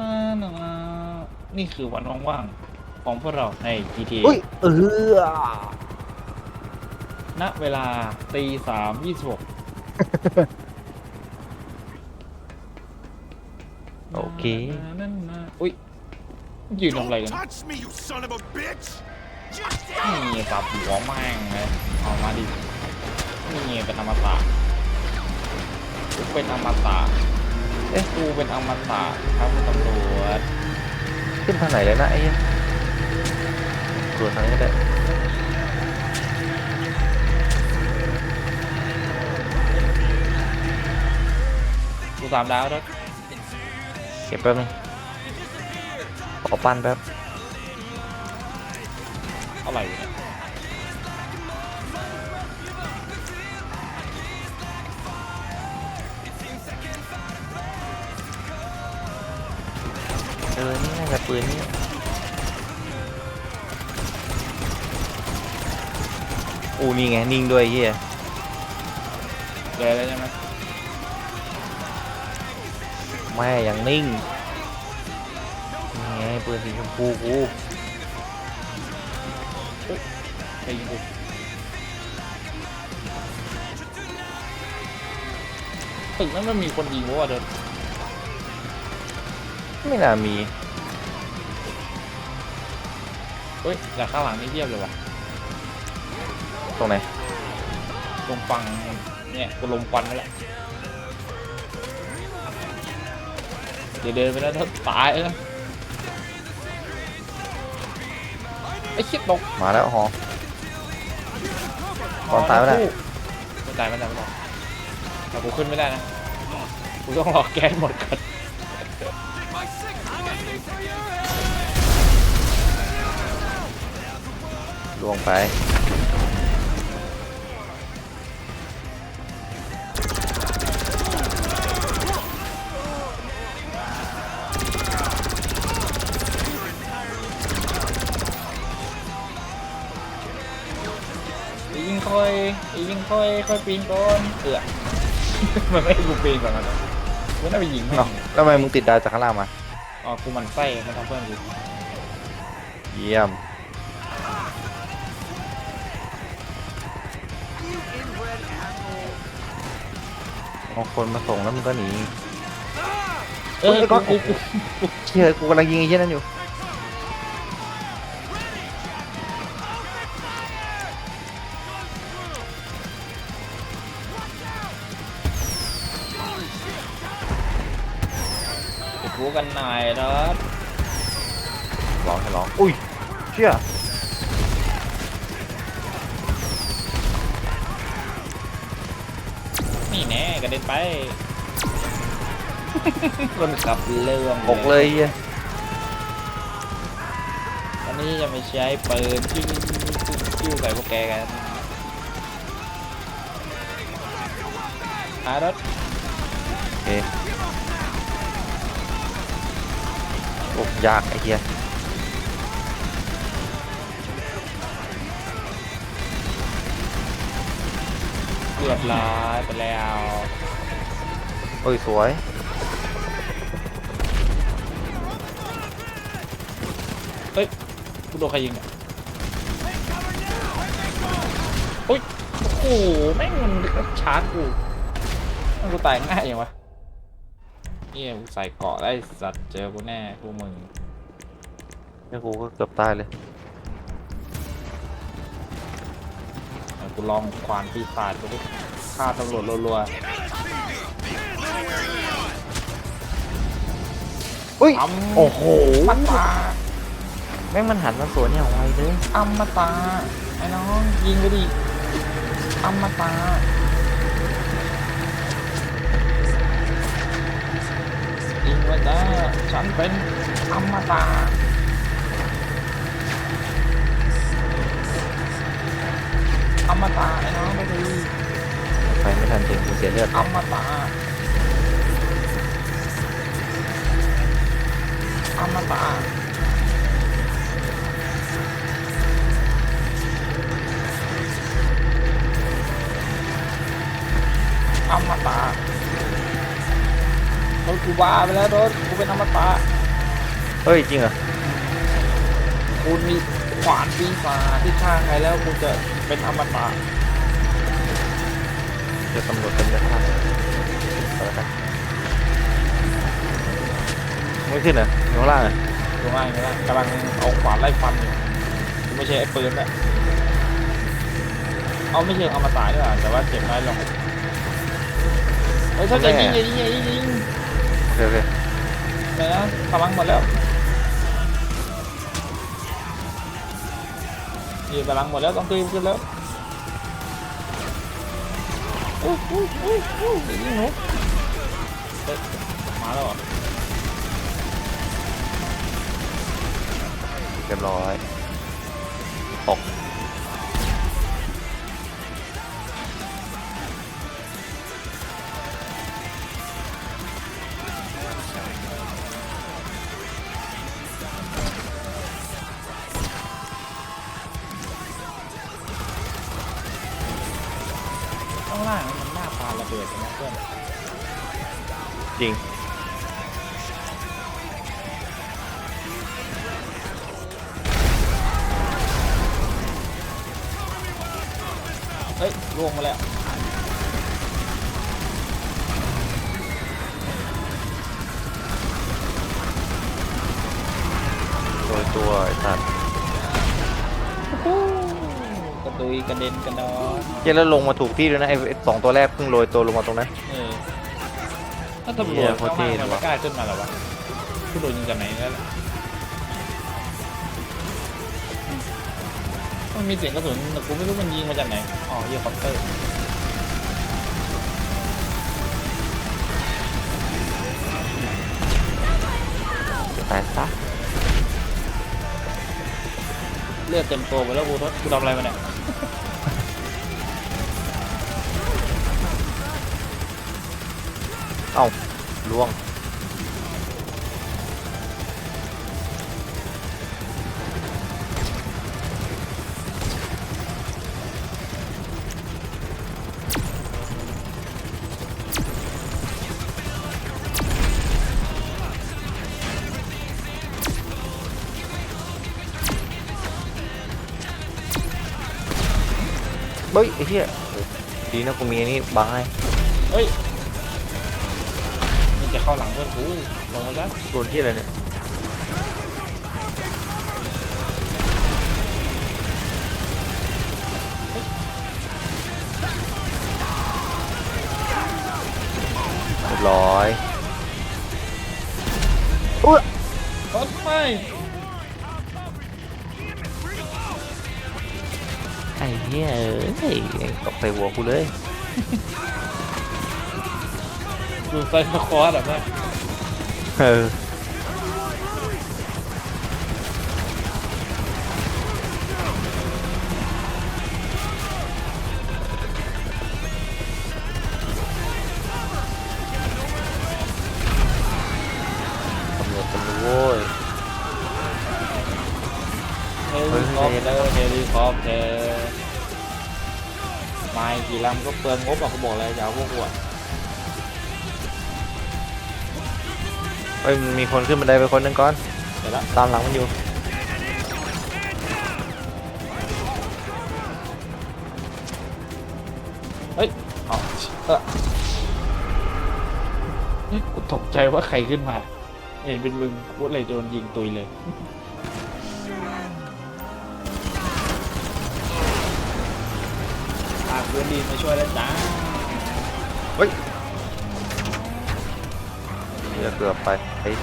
นานานานี่คือวันว่างๆของพวกเราใน GTA อุ้ยเออณเวลาตีสามยี่สิบหกโอเค นั่นนะอุ้ยยืนทำอะไรกัน Don't touch me, you son of a bitch! นี่ปรับหัวแม่งเลยเอามาดินี่เป็นอมตะเป็นอมตะ เอ้ยกูเป็นอมตะครับคุณตำรวจขึ้นทางไหนเลยนะไอ้เหี้ยตรวจทางนี้ก็ได้กูสามดาวแล้วเก็บแป๊บนึงขอปั้นแป๊บอะไรวะเนี่ย เออนี่น่าจะปืนนี่อูนี่ไงนิ่งด้วยไอ้เฮียเลยแล้วใช่ไหมแม่ยังนิ่งนี่ไงปืนสีชมพูกูไปยิงกูตึกนั้นมันมีคนยิงวะวะเดิน ไม่น่ามีเฮ้ยจากข้างหลังนี่เทียบเลยวะตรงไหนตรงฟังเนี่ยกูลมควันนั่นแหละเดี๋ยวเดินไปแล้วถ้าตายเออไอ้คิดตกมาแล้วฮอ ตอนตายไม่ได้ ไม่ตายไม่ตายไม่ตายแต่กูขึ้นไม่ได้นะ กูต้องรอแก๊สหมดก่อน ลวงไปอียิงค่อยอียิงค่อยค่อยปีนก่อนเอือมันไม่ให้กูปีนก่อนนะกูน่าไปยิงมันเนาะแล้วทำไมมึงติดดาวจากข้างล่างมา อ๋อกูหมันไส้มันทำเพื่อนกู เยี่ยม เอาคนมาส่งแล้วมึงก็หนีเออเฮ้ยก่กูอนกูกูเชี่ยกูกำลังยิงไอ้เหี้ยนั่นอยู่จะกูกันหน่อยนะร้องให้ร้อง อุ้ยเชี่ย กระเด็นไปคนขับเรื่องออกเลยเหี้ยวันนี้จะไม่ใช้ปืนจิ้วจิ้วใส่พวกแกกันหารถโอเคโอ้ยากไอ้เหี้ย เกือบร้ายไปแล้วโอ้ยสวยเฮ้ยกูโดนใครยิงเนี่ยโอ้ยโอ้โหแม่งมันชาร์จกูแม่งกูตายง่ายอย่างวะเนี่ยกูใส่เกราะได้สัตว์เจอกูแน่พวกมึงแล้วกูก็เกือบตายเลย กูลองควานปีศาจกูดิฆ่าตำรวจรัวอุ้ย ๆอำโอ้โหมตาแม่งมันหันมาสวนเนี่ยไวเลยอมตะไอ้น้องยิงไปดิอมตะยิงไปจ้าฉันเป็นอมตะ มตะไอ้น้องไปดิไปไม่ทันจริงกูเสียเลือดอมตะอมตะอมตะรถกูบ้าไปแล้วรถกูเป็นอมตะเฮ้ยจริงเหรอคุณมีขวานปีศาจที่ฆ่าใครแล้วคุณจะ เป็นอมตะเดี๋ยวตำรวจเต็มเลยครับเอาละกันไม่ขึ้นเหรออยู่ข้างล่างเหรอดูง่ายไหมล่ะกำลังเอาขวานไล่ฟันอยู่ไม่ใช่ไอ้ปืนละเอาไม่ใช่อมตะนี่หว่าแต่ว่าเจ็บน้อยลงเฮ้ยถ้าจะยิงอย่ายิงอย่ายิงอย่ายิงโอเคโอเคไหนนะพลังหมดแล้ว นี่พลังหมดแล้วต้องตีขึ้นแล้วอู้อู้อู้อู้ยิงหนูเฮ้ยมาแล้วเรอเรียบร้อยตก ฮ้ยล่วงมาแล้วโดยตัวไอ้สัตว์กระตุยกระเด็นกระดอนเจ๊แล้วลงมาถูกที่ด้วยนะไอ้ไอ้สองตัวแรกเพิ่งโรยตัวลงมาตรงนั้น เออถ้าตำรเหี้วจยโคข้างตรเท่ล่างมันเลไม่ยว่ะกล้าขึ้นมาหรอวะผู้โดนยิงจากไหนแล้วล่ะ มันมีเสียงกระสุนแต่กูไม่รู้มันยิงมาจากไหน อ๋อเฮียคอปเตอร์ตายซะเลือดเต็มตัวไปแล้วกูทศกูทำอะไรมาเนี่ยเอ้าล่วง ยไอ้เหี้ยดีนะกูมีอันนี้บังให้เฮ้ยมันจะเข้าหลังเพื่อนกูลงมาแล้วโดนที่อะไรเนี่ยเรียบร้อยอุ้ยรถไม่ ตกใส่หัวกูเลยดูไซส์คอร์สแบบนั้นเออตำรวจตำรวจโว้ยเฮลิคอปเตอร์เฮลิคอปเตอร์มาอี กกี่ลำก็เปลืองงบอะเขาบอกเลยอย่าเอาพวกหัวเฮ้ยมันมีคนขึ้นบันไดไปคนหนึ่งก่อน เดี๋ยวละตามหลังมันอยู่เฮ้ยเอาเออเฮ้ยกูตกใจว่าใครขึ้นมา เห็นเป็นมึงกูเลยโดนยิงตุยเลย พื่อนดีมาช่วยแล้วจ้าเดี๋ยวเกือบไปไอ้ย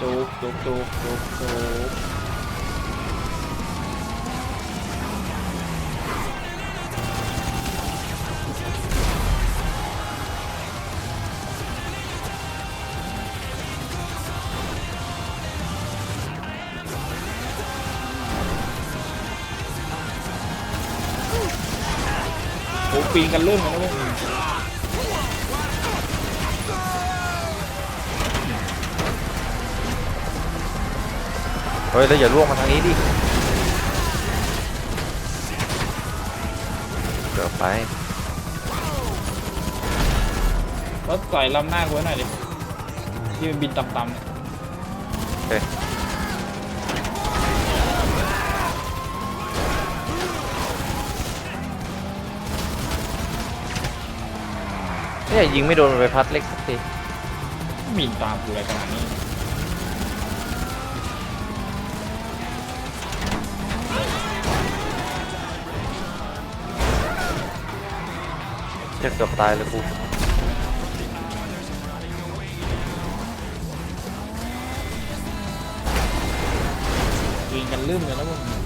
จุกจุกจุกจุกจุก ปีนกันเรื่องแล้วเว้ยเฮ้ยแล้วอย่าล่วงมาทางนี้ดิเกือบไปรถต่อยลำหน้ากูไวหน่อยดิที่มันบินต่ำๆเดโอเค เนี่ยยิงไม่โดนใบพัดเล็กสักทีบินตามกูอะไรขนาดนี้จะเกือบตายเลยกูยิงกันลืมเลยนะมึง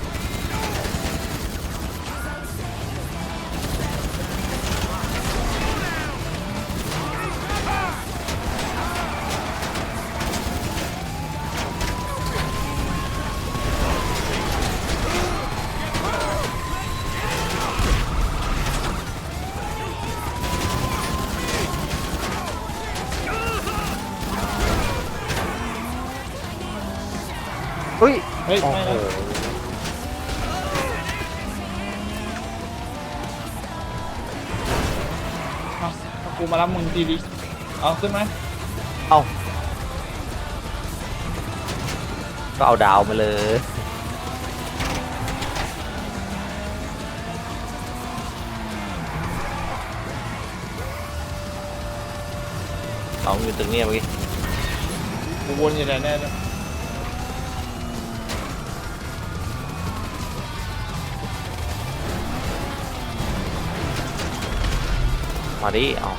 เฮ้ยเฮ้ยโอ้ไม่โหเลยเอาเอากูมารับมึงดีดิเอาขึ้นไหมเอาก็เอาดาวมาเลย เอาอยู่ตรงเนี้ยเมื่อกี้กูวนอยู่ไหนแน่เลย มาดิเอา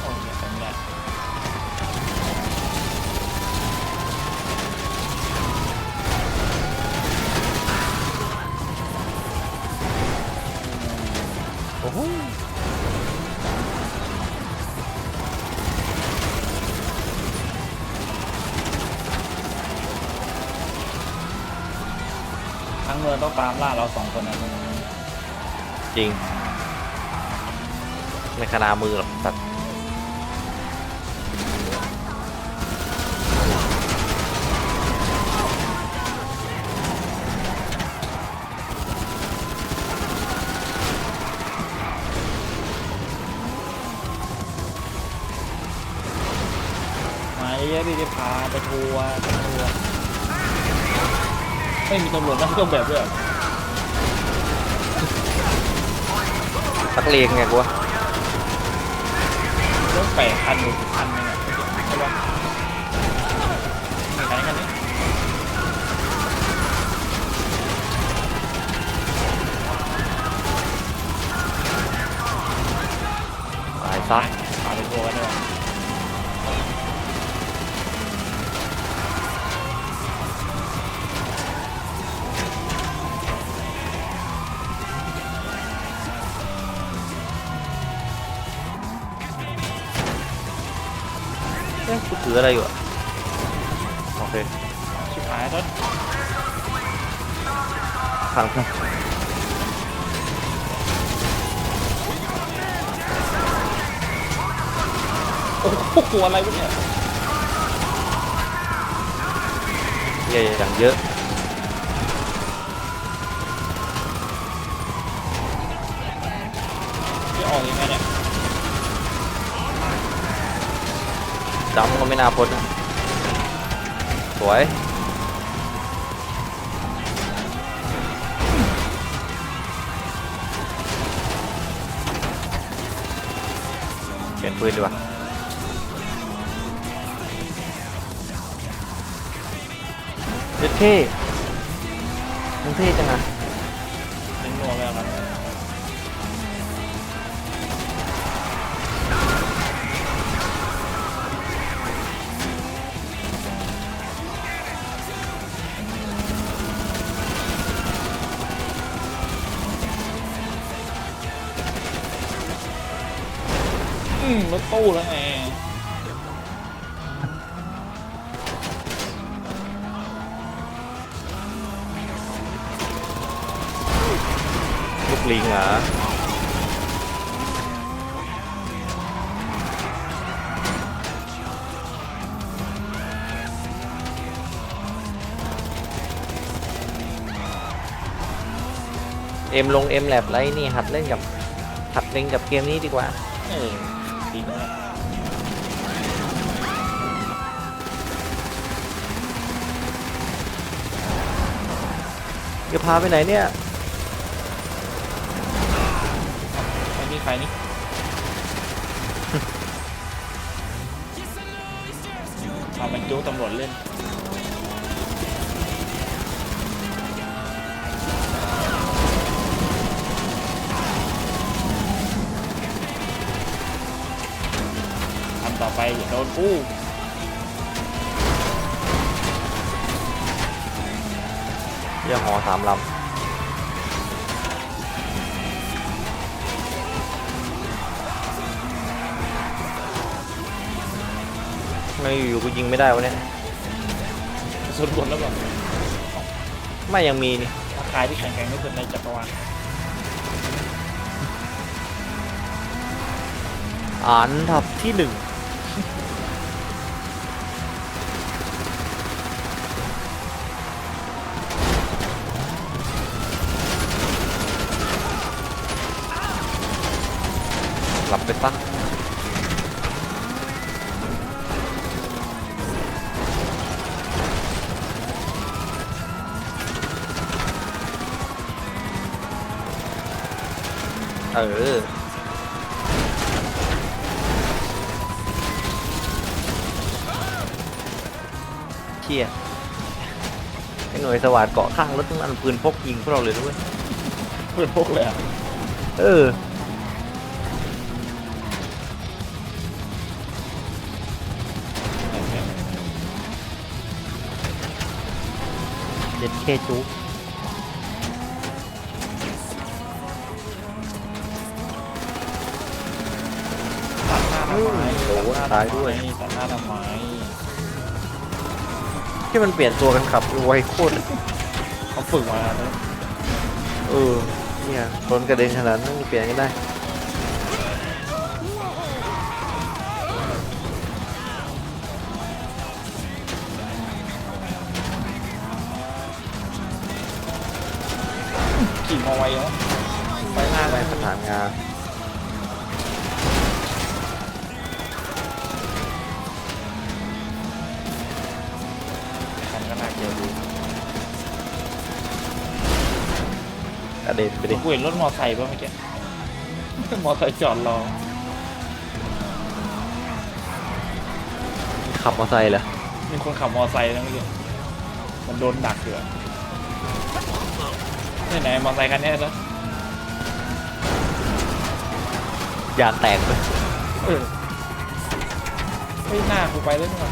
โอ้ยทำไม่ได้โอ้โหทั้งเมืองต้องตามล่าเราสองคนนะมึงจริง ไม่ขนามือหรอกสัตว์มาเยอะๆดิจะพาไปทัวร์ไปทัวร์ไม่มีตำรวจนั่งเครื่องแบบด้วยเหรอนักเลงไงกูวะ แปดพันหนึ่งพัน ถืออะไรอยู่อะโอเคชิบหายรถพังโอ้โหอะไรวะเนี่ย เยอะอย่างเยอะจะ จำก็ไม่น่าพ้นสวยเปลี่ยนปืนดีกว่าเจ็ดเท่มึงเท่จังอะ รถตู้แล้วไงลูกลิงเหรอเอ็มลงเอ็มแลบไรนี่หัดเล่นกับหัดเล่นกับเกมนี้ดีกว่าอ จริงเลยจะพาไปไหนเนี่ยไม่มีใครนี่เอามันจู้ตำรวจเล่น กู้เรือหอสามลำไม่อยู่ๆกูยิงไม่ได้วะเนี่ยสุดบนแล้วแบบไม่ยังมีนี่ราคายที่แข็งแกร่งที่สุดในจักรวาลอันดับที่หนึ่ง หลับไปซะเออเชี่ยไอ้หน่วยสวัสดเกาะข้างรถมันปืนพกยิงพวกเราเลยด้วย เพื่อนพวกเลยอะเออ เด็ดเคจุกตัดหน้าทำไมโอ้โหตายด้วยตัดหน้าทำไมที่มันเปลี่ยนตัวกันขับไวโคตรเขาฝึกมาแล้วนะเออเนี่ยชนกระเด็นขนาดนั้นเปลี่ยนกันได้ ไวแล้วไปหน้าได้ได้ประสานงานทำก็น่าเกลียดดูกระเด็นไปดิกูเห็นรถมอไซค์ป่ะเมื่อกี้ มอไซค์จอดรอขับมอเตอร์ไซค์เหรอมีคนขับมอไซค์นะเมื่อกี้มันโดนดักอยู่อะ นี่ไหนมอไซค์คันเนี้ยนะยางแตกเลยเออเฮ้ยหน้ากูไปแล้วนี่หว่า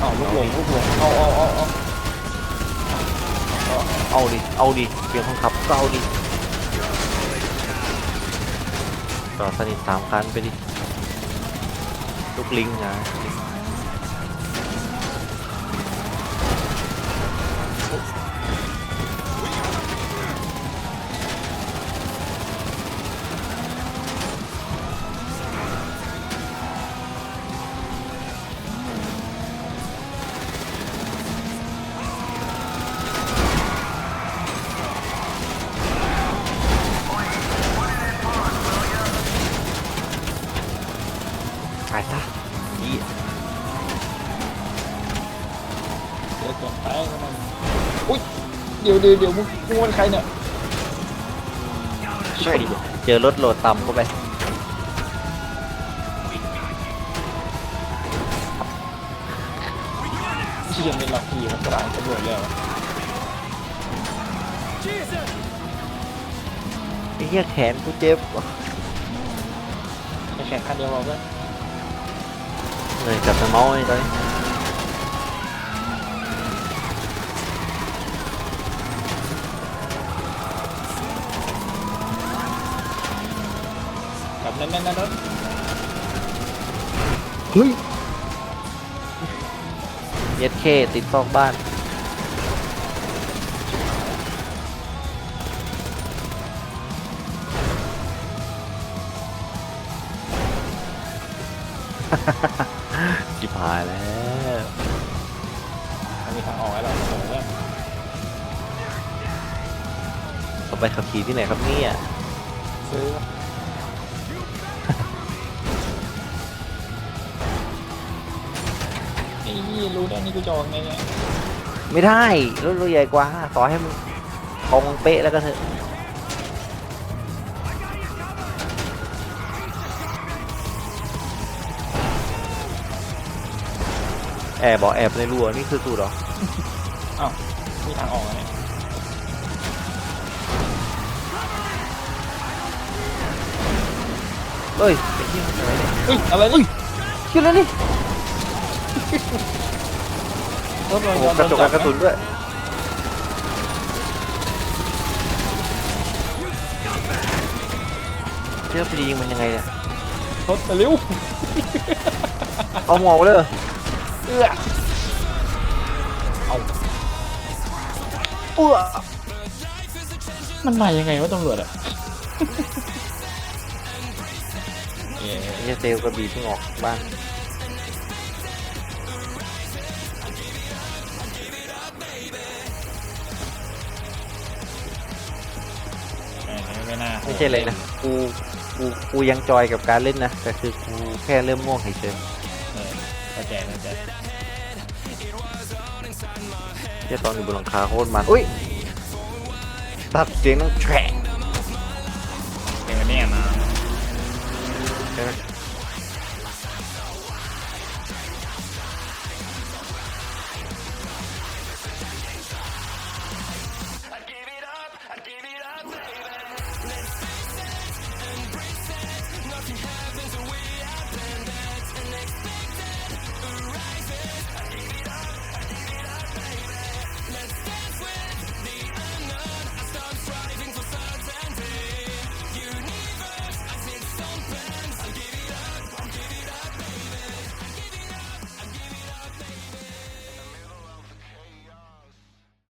เอาลูกหลงลูกหลงเอาเอาเอาเอาเอาเอาดิ เอาดิเปลี่ยนคนขับก็เอาดิจอดสนิทสามคันไปดิ ลูกลิงนะ เดี๋ยวเดี๋ยวเดี๋ยวมึงมึงเป็นใครเนี่ยใช่ดิเจอรถโหลดต่ำเข้าไป เชี่ยไม่หลักขี่มันกลางตำรวจแล้วไอ้เหี้ยแขนกูเจ็บแค่แข่งคันเดียวเราก็เลยจับแต่เมาส์ไอ้ตอนนี้ นั้นนั่นนั่นนั่นเฮ้ยเย็ดเคติดซอกบ้าน จิบหายแล้วไปมันมีทางออกให้เราเสมอเอาไปขับขี่ที่ไหนครับเนี่ย นี่รู้ได้นี่กูจะออกไงเนี่ยไม่ได้รถเราใหญ่กว่าต่อให้มันตรงเป๊ะแล้วก็เถอะแอบบอกแอบในรั้วนี่คือสูตรเหรออ้าวมีทางออกไงเอ้ยเป็นที่มันอะไรเนี่ยเฮ้ยอะไรนี่ขึ้นแล้วนี่ รถเราโอ้โหยอมกระจกโดกันกระสุนด้วยเชื่อพอดียิงมันยังไงเนี่ยรถไปเร็วเอาหมอกเลยเหรอเอื้อเอาเอื้อมันมายังไงวะตำรวจอะเย้ ไอ้เหี้ยเซลลกระบี่เพิ่งออกบ้าน ไม่น่าไม่ใช่เลยนะกูกูกูยังจอยกับการเล่นนะแต่คือกูแค่เริ่มม่วงเฉยเออเข้าใจเข้าใจๆแค่ตอนอยู่บนหลังคาโคตรมันอุ้ยตัดเสียงต้องแฉะ